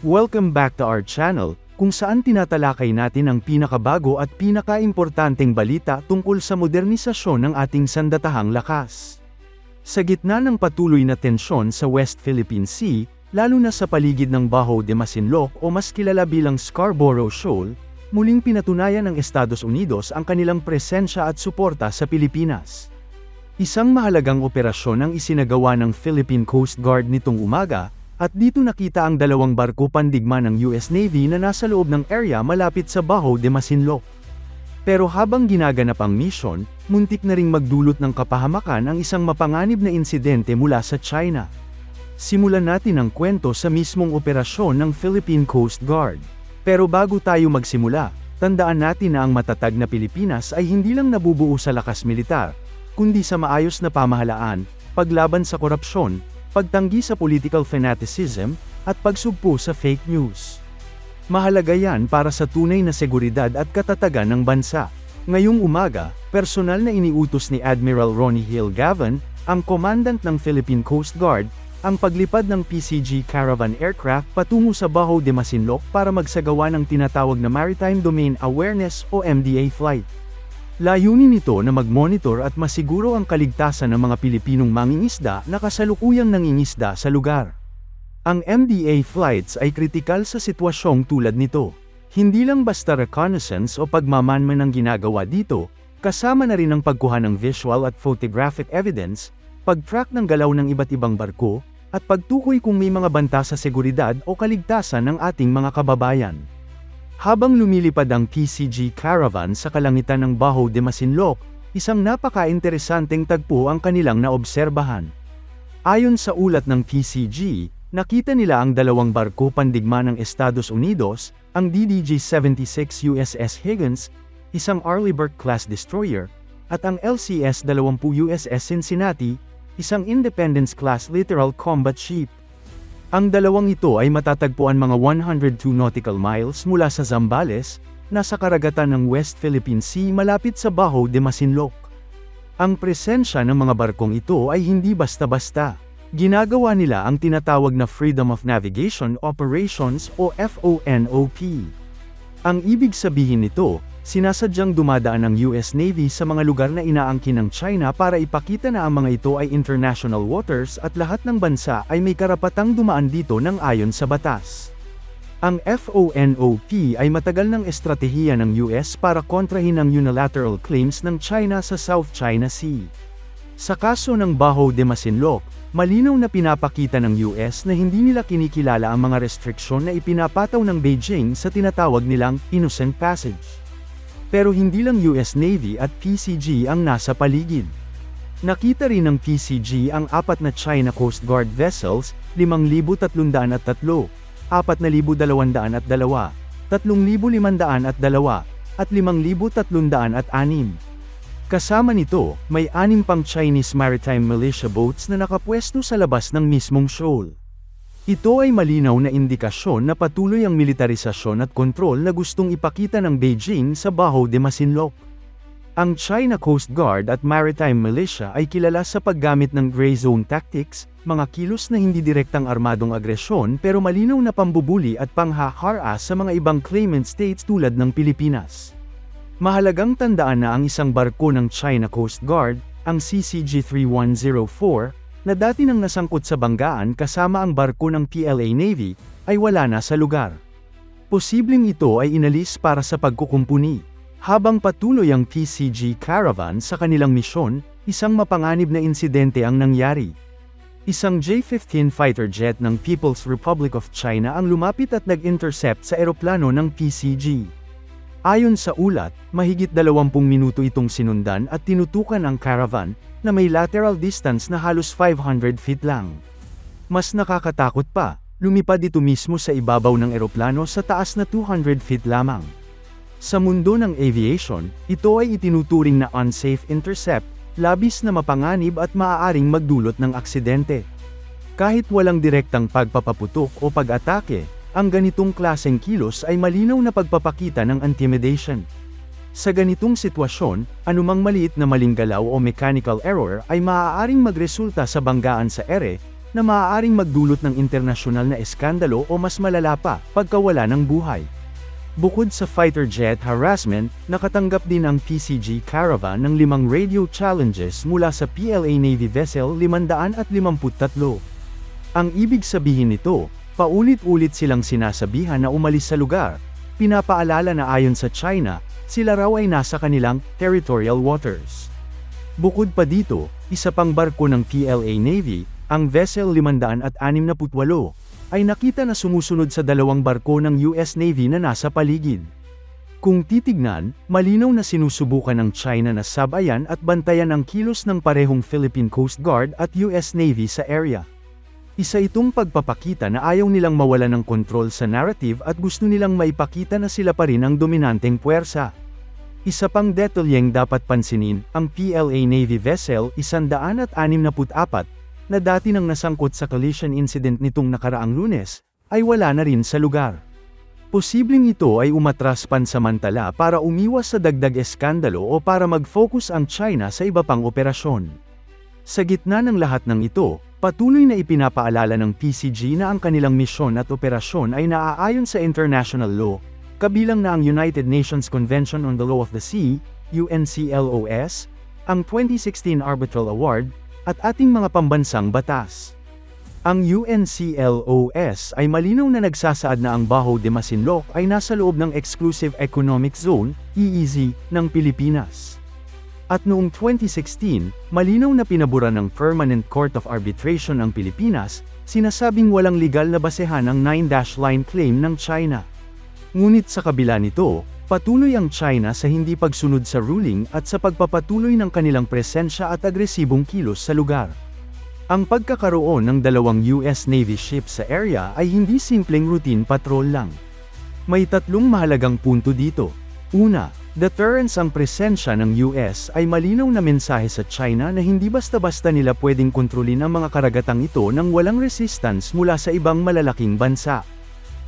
Welcome back to our channel, kung saan tinatalakay natin ang pinakabago at pinakaimportanteng balita tungkol sa modernisasyon ng ating sandatahang lakas. Sa gitna ng patuloy na tensyon sa West Philippine Sea, lalo na sa paligid ng Baho de Masinloc o mas kilala bilang Scarborough Shoal, muling pinatunayan ng Estados Unidos ang kanilang presensya at suporta sa Pilipinas. Isang mahalagang operasyon ang isinagawa ng Philippine Coast Guard nitong umaga, at dito nakita ang dalawang barko pandigma ng US Navy na nasa loob ng area malapit sa Baho de Masinloc. Pero habang ginaganap ang mission, muntik na ring magdulot ng kapahamakan ang isang mapanganib na insidente mula sa China. Simulan natin ang kwento sa mismong operasyon ng Philippine Coast Guard. Pero bago tayo magsimula, tandaan natin na ang matatag na Pilipinas ay hindi lang nabubuo sa lakas militar, kundi sa maayos na pamahalaan, paglaban sa korupsyon, pagtanggi sa political fanaticism, at pagsugpo sa fake news. Mahalaga yan para sa tunay na seguridad at katatagan ng bansa. Ngayong umaga, personal na iniutos ni Admiral Ronnie Hill Gavin, ang commandant ng Philippine Coast Guard, ang paglipad ng PCG Caravan aircraft patungo sa Baho de Masinloc para magsagawa ng tinatawag na Maritime Domain Awareness o MDA flight. Layunin nito na mag-monitor at masiguro ang kaligtasan ng mga Pilipinong mangingisda na kasalukuyang nangingisda sa lugar. Ang MDA flights ay kritikal sa sitwasyong tulad nito. Hindi lang basta reconnaissance o pagmamanman ang ginagawa dito, kasama na rin ang pagkuha ng visual at photographic evidence, pag-track ng galaw ng iba't ibang barko, at pagtukoy kung may mga banta sa seguridad o kaligtasan ng ating mga kababayan. Habang lumilipad ang PCG Caravan sa kalangitan ng Baho de Masinloc, isang napaka-interesanteng tagpo ang kanilang naobserbahan. Ayon sa ulat ng PCG, nakita nila ang dalawang barko pandigma ng Estados Unidos, ang DDG-76 USS Higgins, isang Arleigh Burke-class destroyer, at ang LCS-20 USS Cincinnati, isang Independence-class littoral combat ship. Ang dalawang ito ay matatagpuan mga 102 nautical miles mula sa Zambales, nasa karagatan ng West Philippine Sea malapit sa Baho de Masinloc. Ang presensya ng mga barkong ito ay hindi basta-basta. Ginagawa nila ang tinatawag na Freedom of Navigation Operations o FONOP. Ang ibig sabihin nito, sinasadyang dumadaan ng US Navy sa mga lugar na inaangkin ng China para ipakita na ang mga ito ay international waters at lahat ng bansa ay may karapatang dumaan dito ng ayon sa batas. Ang FONOP ay matagal ng estratehiya ng US para kontrahin ang unilateral claims ng China sa South China Sea. Sa kaso ng Baho de Masinloc, malinaw na pinapakita ng US na hindi nila kinikilala ang mga restriksyon na ipinapataw ng Beijing sa tinatawag nilang innocent passage. Pero hindi lang US Navy at PCG ang nasa paligid. Nakita rin ng PCG ang apat na China Coast Guard vessels, 5,303, 4,202, 3,502, at 5,306. Kasama nito, may anim pang Chinese maritime militia boats na nakapwesto sa labas ng mismong shoal. Ito ay malinaw na indikasyon na patuloy ang militarisasyon at kontrol na gustong ipakita ng Beijing sa Baho de Masinloc. Ang China Coast Guard at Maritime Militia ay kilala sa paggamit ng gray zone tactics, mga kilos na hindi direktang armadong agresyon pero malinaw na pambubuli at panghaharas sa mga ibang claimant states tulad ng Pilipinas. Mahalagang tandaan na ang isang barko ng China Coast Guard, ang CCG-3104, na dati nang nasangkot sa banggaan kasama ang barko ng PLA Navy, ay wala na sa lugar. Posibleng ito ay inalis para sa pagkukumpuni. Habang patuloy ang PCG Caravan sa kanilang misyon, isang mapanganib na insidente ang nangyari. Isang J-15 fighter jet ng People's Republic of China ang lumapit at nag-intercept sa eroplano ng PCG. Ayon sa ulat, mahigit 20 minuto itong sinundan at tinutukan ang caravan, na may lateral distance na halos 500 feet lang. Mas nakakatakot pa, lumipad ito mismo sa ibabaw ng eroplano sa taas na 200 feet lamang. Sa mundo ng aviation, ito ay itinuturing na unsafe intercept, labis na mapanganib at maaaring magdulot ng aksidente. Kahit walang direktang pagpapaputok o pag-atake, ang ganitong klaseng kilos ay malinaw na pagpapakita ng intimidation. Sa ganitong sitwasyon, anumang maliit na maling galaw o mechanical error ay maaaring magresulta sa banggaan sa ere, na maaaring magdulot ng internasyonal na eskandalo o mas malala pa, pagkawala ng buhay. Bukod sa fighter jet harassment, nakatanggap din ang PCG Caravan ng limang radio challenges mula sa PLA Navy Vessel 553. Ang ibig sabihin nito, paulit-ulit silang sinasabihan na umalis sa lugar, pinapaalala na ayon sa China, sila raw ay nasa kanilang territorial waters. Bukod pa dito, isa pang barko ng PLA Navy, ang Vessel 568, ay nakita na sumusunod sa dalawang barko ng US Navy na nasa paligid. Kung titignan, malinaw na sinusubukan ng China na sabayan at bantayan ang kilos ng parehong Philippine Coast Guard at US Navy sa area. Isa itong pagpapakita na ayaw nilang mawala ng kontrol sa narrative at gusto nilang maipakita na sila pa rin ang dominanteng puwersa. Isa pang detalyeng dapat pansinin, ang PLA Navy vessel 164 na dati nang nasangkot sa collision incident nitong nakaraang lunes, ay wala na rin sa lugar. Posibleng ito ay umatras pansamantala para umiwas sa dagdag eskandalo o para mag-focus ang China sa iba pang operasyon. Sa gitna ng lahat ng ito, patuloy na ipinapaalala ng PCG na ang kanilang misyon at operasyon ay naaayon sa international law, kabilang na ang United Nations Convention on the Law of the Sea, UNCLOS, ang 2016 Arbitral Award, at ating mga pambansang batas. Ang UNCLOS ay malinaw na nagsasaad na ang Baho de Masinloc ay nasa loob ng Exclusive Economic Zone, EEZ, ng Pilipinas. At noong 2016, malinaw na pinabura ng Permanent Court of Arbitration ang Pilipinas, sinasabing walang legal na basehan ang 9-dash line claim ng China. Ngunit sa kabila nito, patuloy ang China sa hindi pagsunod sa ruling at sa pagpapatuloy ng kanilang presensya at agresibong kilos sa lugar. Ang pagkakaroon ng dalawang US Navy ships sa area ay hindi simpleng routine patrol lang. May tatlong mahalagang punto dito. Una, deterrence ang presensya ng US ay malinaw na mensahe sa China na hindi basta-basta nila pwedeng kontrolin ang mga karagatang ito nang walang resistance mula sa ibang malalaking bansa.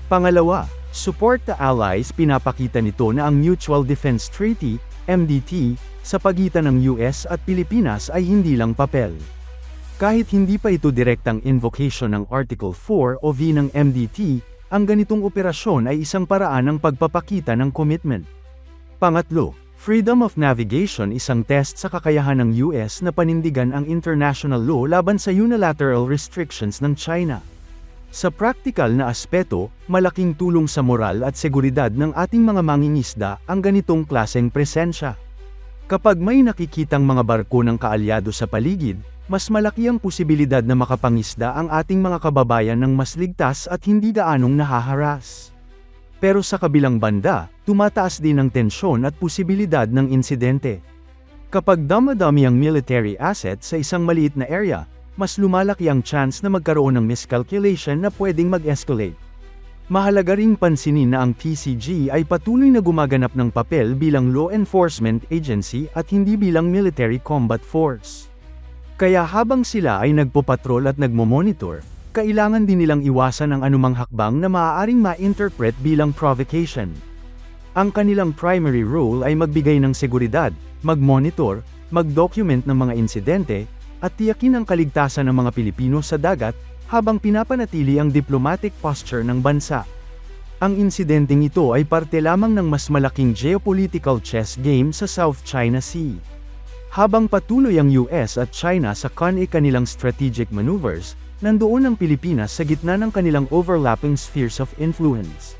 Pangalawa, support the allies pinapakita nito na ang Mutual Defense Treaty, MDT, sa pagitan ng US at Pilipinas ay hindi lang papel. Kahit hindi pa ito direktang invocation ng Article 4 o V ng MDT, ang ganitong operasyon ay isang paraan ng pagpapakita ng commitment. Pangatlo, freedom of navigation isang test sa kakayahan ng US na panindigan ang international law laban sa unilateral restrictions ng China. Sa praktikal na aspeto, malaking tulong sa moral at seguridad ng ating mga mangingisda ang ganitong klaseng presensya. Kapag may nakikitang mga barko ng kaalyado sa paligid, mas malaki ang posibilidad na makapangisda ang ating mga kababayan ng mas ligtas at hindi gaanong nahaharas. Pero sa kabilang banda, tumataas din ang tensyon at posibilidad ng insidente. Kapag damadami ang military asset sa isang maliit na area, mas lumalaki ang chance na magkaroon ng miscalculation na pwedeng mag-escalate. Mahalaga ring pansinin na ang PCG ay patuloy na gumaganap ng papel bilang law enforcement agency at hindi bilang military combat force. Kaya habang sila ay nagpopatrol at nagmomonitor, kailangan din nilang iwasan ang anumang hakbang na maaaring ma-interpret bilang provocation. Ang kanilang primary role ay magbigay ng seguridad, mag-monitor, mag-document ng mga insidente, at tiyakin ang kaligtasan ng mga Pilipino sa dagat, habang pinapanatili ang diplomatic posture ng bansa. Ang insidenteng ito ay parte lamang ng mas malaking geopolitical chess game sa South China Sea. Habang patuloy ang US at China sa kani-kanilang strategic maneuvers, nandoon ang Pilipinas sa gitna ng kanilang overlapping spheres of influence.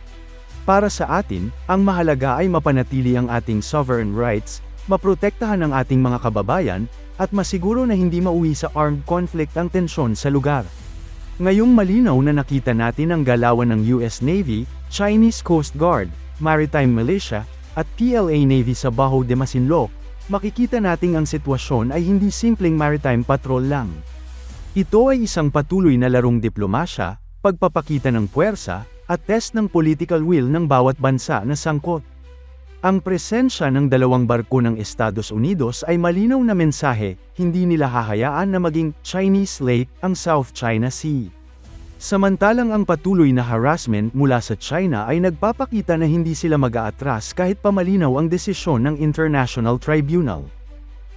Para sa atin, ang mahalaga ay mapanatili ang ating sovereign rights, maprotektahan ang ating mga kababayan, at masiguro na hindi mauwi sa armed conflict ang tensyon sa lugar. Ngayong malinaw na nakita natin ang galawan ng US Navy, Chinese Coast Guard, Maritime Militia, at PLA Navy sa Baho de Masinloc, makikita nating ang sitwasyon ay hindi simpleng maritime patrol lang. Ito ay isang patuloy na larong diplomasya, pagpapakita ng puwersa, at test ng political will ng bawat bansa na sangkot. Ang presensya ng dalawang barko ng Estados Unidos ay malinaw na mensahe, hindi nila hahayaan na maging Chinese Lake ang South China Sea. Samantalang ang patuloy na harassment mula sa China ay nagpapakita na hindi sila mag-aatras kahit pamalinaw ang desisyon ng International Tribunal.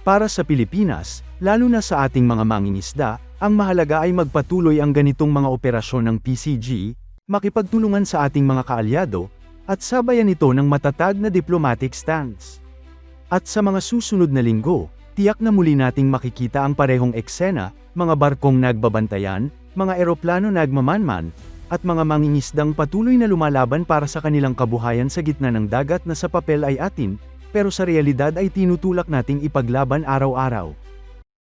Para sa Pilipinas, lalo na sa ating mga mangingisda, Ang mahalaga ay magpatuloy ang ganitong mga operasyon ng PCG, makipagtulungan sa ating mga kaalyado, at sabayan ito ng matatag na diplomatic stance. At sa mga susunod na linggo, tiyak na muli nating makikita ang parehong eksena, mga barkong nagbabantayan, mga eroplano nagmamanman, at mga mangingisdang patuloy na lumalaban para sa kanilang kabuhayan sa gitna ng dagat na sa papel ay atin, pero sa realidad ay tinutulak nating ipaglaban araw-araw.